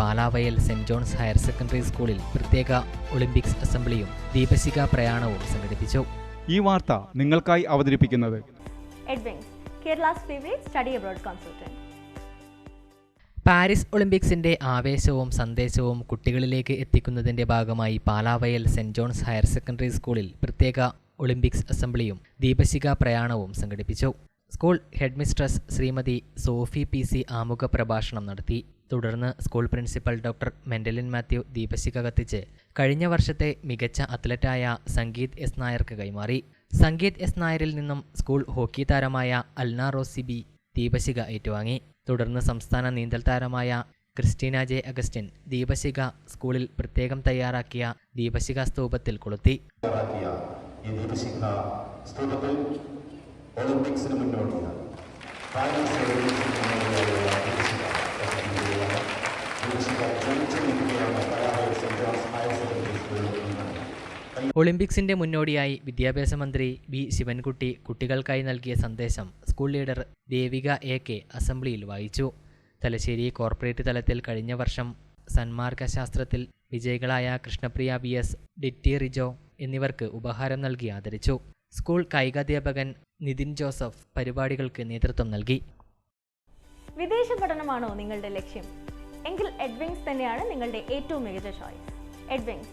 Palavayal Saint John's higher secondary സ്കൂളിൽ പ്രത്യേക Olympics അസംബ്ലിയും ദീപശിഖ പ്രയാണവും സംഘടിപ്പിച്ചു. ഈ വാർത്ത നിങ്ങൾക്കായി അവതരിപ്പിക്കുന്നത്. പാരീസ് ഒളിമ്പിക്സിന്റെ ആവേശവും സന്ദേശവും കുട്ടികളിലേക്ക് എത്തിക്കുന്നതിന്റെ ഭാഗമായി Palavayal Saint John's higher secondary സ്കൂളിൽ പ്രത്യേക ഒളിമ്പിക്സ് അസംബ്ലിയും ദീപശിഖ പ്രയാണവും സംഘടിപ്പിച്ചു. School headmistress Shrimati Sophie P C ആമുഖ പ്രഭാഷണം നടത്തി. തുടർന്ന് school principal doctor Mendelin Mathew ദീപശിഖ കത്തിച്ച് കഴിഞ്ഞ വർഷത്തെ മികച്ച അത്ലറ്റായ സംഗീത് എസ് നായർക്ക് കൈമാറി. സംഗീത് എസ് നായരിൽ നിന്നും സ്കൂൾ ഹോക്കി താരമായ അൽന റോസിബി ദീപശിഖ ഏറ്റുവാങ്ങി. തുടർന്ന് സംസ്ഥാന നീന്തൽ താരമായ ക്രിസ്റ്റീന ജെ അഗസ്റ്റിൻ ദീപശിഖ സ്കൂളിൽ പ്രത്യേകം തയ്യാറാക്കിയ ദീപശിഖ സ്തൂപത്തിൽ കൊളുത്തി. ഒളിമ്പിക്സിന് മുന്നോടിയാണ് പാരീസ് ഒളിമ്പിക്സിന് മുന്നോടിയായുള്ള ദീപശിഖ പ്രവർത്തിക്കുകയാണ്. ദീപശിഖ ജ്വലിച്ചു നിൽക്കുകയാണ് പരാജയ സെന്റ് ജോൺസ് ഹയർ സെക്കൻഡറി സ്കൂളിൽ നിന്ന് ഒളിമ്പിക്സിന്റെ മുന്നോടിയായി വിദ്യാഭ്യാസ മന്ത്രി വി ശിവൻകുട്ടി കുട്ടികൾക്കായി നൽകിയ സന്ദേശം school leader Devika A K അസംബ്ലിയിൽ വായിച്ചു. തലശ്ശേരി കോർപ്പറേറ്റ് തലത്തിൽ കഴിഞ്ഞ വർഷം സന്മാർഗശാസ്ത്രത്തിൽ വിജയികളായ കൃഷ്ണപ്രിയ വി എസ് ഡിറ്റി റിജോ എന്നിവർക്ക് ഉപഹാരം നൽകി ആദരിച്ചു. സ്കൂൾ കായികാധ്യാപകൻ നിതിൻ ജോസഫ് പരിപാടികൾക്ക് നേതൃത്വം നൽകി. വിദേശ പഠനമാണോ നിങ്ങളുടെ ലക്ഷ്യം? എങ്കിൽ എഡ്വിങ്സ് തന്നെയാണ് നിങ്ങളുടെ ഏറ്റവും മികച്ച choice Edwings